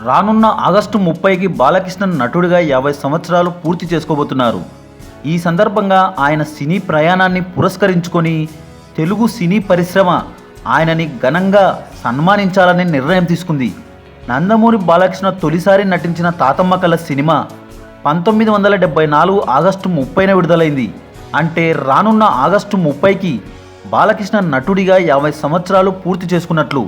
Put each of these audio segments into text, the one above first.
రానున్న ఆగస్టు ముప్పైకి బాలకృష్ణ నటుడిగా యాభై సంవత్సరాలు పూర్తి చేసుకోబోతున్నారు. ఈ సందర్భంగా ఆయన సినీ ప్రయాణాన్ని పురస్కరించుకొని తెలుగు సినీ పరిశ్రమ ఆయనని ఘనంగా సన్మానించాలని నిర్ణయం తీసుకుంది. నందమూరి బాలకృష్ణ తొలిసారి నటించిన తాతమ్మ కళ సినిమా పంతొమ్మిది వందల డెబ్బై నాలుగు ఆగస్టు ముప్పైన విడుదలైంది. అంటే రానున్న ఆగస్టు ముప్పైకి బాలకృష్ణ నటుడిగా యాభై సంవత్సరాలు పూర్తి చేసుకున్నట్లు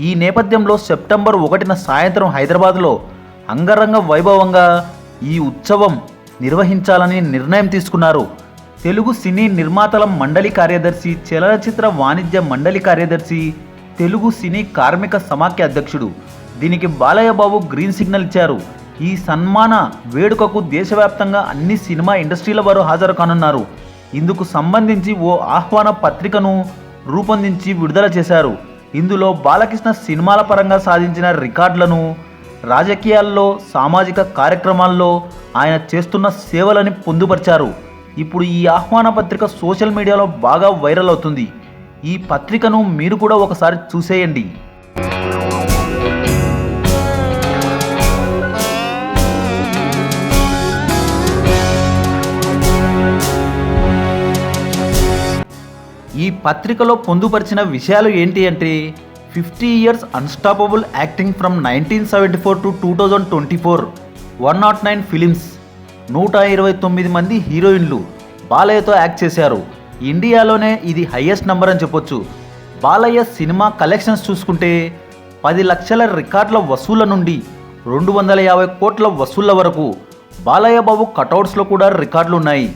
ఈ నేపథ్యంలో సెప్టెంబర్ ఒకటిన సాయంత్రం హైదరాబాద్లో అంగరంగ వైభవంగా ఈ ఉత్సవం నిర్వహించాలని నిర్ణయం తీసుకున్నారు. తెలుగు సినీ నిర్మాతల మండలి కార్యదర్శి చలనచిత్ర వాణిజ్య మండలి కార్యదర్శి తెలుగు సినీ కార్మిక సమాఖ్య అధ్యక్షుడు. దీనికి బాలయ్యబాబు గ్రీన్ సిగ్నల్ ఇచ్చారు. ఈ సన్మాన వేడుకకు దేశవ్యాప్తంగా అన్ని సినిమా ఇండస్ట్రీల వారు హాజరు కానున్నారు. ఇందుకు సంబంధించి ఓ ఆహ్వాన పత్రికను రూపొందించి విడుదల చేశారు. ఇందులో బాలకృష్ణ సినిమాల పరంగా సాధించిన రికార్డులను రాజకీయాల్లో సామాజిక కార్యక్రమాల్లో ఆయన చేస్తున్న సేవలని పొందుపరిచారు. ఇప్పుడు ఈ ఆహ్వాన పత్రిక సోషల్ మీడియాలో బాగా వైరల్ అవుతుంది. ఈ పత్రికను మీరు కూడా ఒకసారి చూసేయండి. ఈ పత్రికలో పొందుపరిచిన విషయాలు ఏంటి అంటే fifty years unstoppable acting from nineteen seventy four to two thousand twenty four one not nine films నూట ఇరవై తొమ్మిది మంది హీరోయిన్లు బాలయ్యతో యాక్ట్ చేశారు. ఇండియాలోనే ఇది హయ్యెస్ట్ నెంబర్ అని చెప్పొచ్చు. బాలయ్య సినిమా కలెక్షన్స్ చూసుకుంటే పది లక్షల రికార్డుల వసూళ్ళ నుండి రెండు వందల యాభై కోట్ల వసూళ్ళ వరకు బాలయ్య బాబు కటౌట్స్లో కూడా రికార్డులు ఉన్నాయి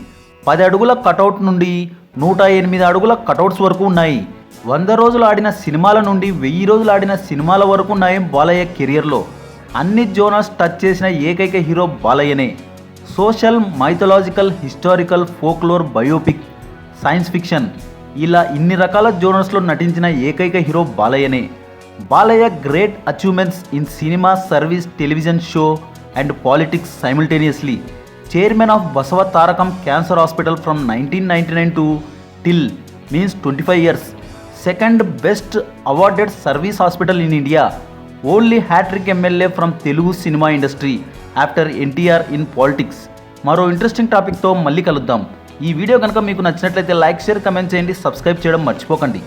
పది అడుగుల కటౌట్ నుండి నూట ఎనిమిది అడుగుల కటౌట్స్ వరకు ఉన్నాయి. వంద రోజులు ఆడిన సినిమాల నుండి వెయ్యి రోజులు ఆడిన సినిమాల వరకు ఉన్నాయి బాలయ్య కెరియర్లో. అన్ని జోనర్స్ టచ్ చేసిన ఏకైక hero బాలయ్యనే. Social mythological historical folklore biopic science fiction ఇలా ఇన్ని రకాల జోనర్స్లో నటించిన ఏకైక hero బాలయ్యనే. Balayya great achievements in cinema service television show and politics simultaneously. Chairman of Basava Tarakam cancer hospital from nineteen ninety nine to till means twenty five years. Second best awarded service hospital in India. Only hat-trick MLA from Telugu cinema industry after NTR in politics. మరో interesting టాపిక్తో మళ్ళీ కలుద్దాం. ఈ video కనుక మీకు నచ్చినట్లయితే like share comment చేయండి. Subscribe చేయడం మర్చిపోకండి.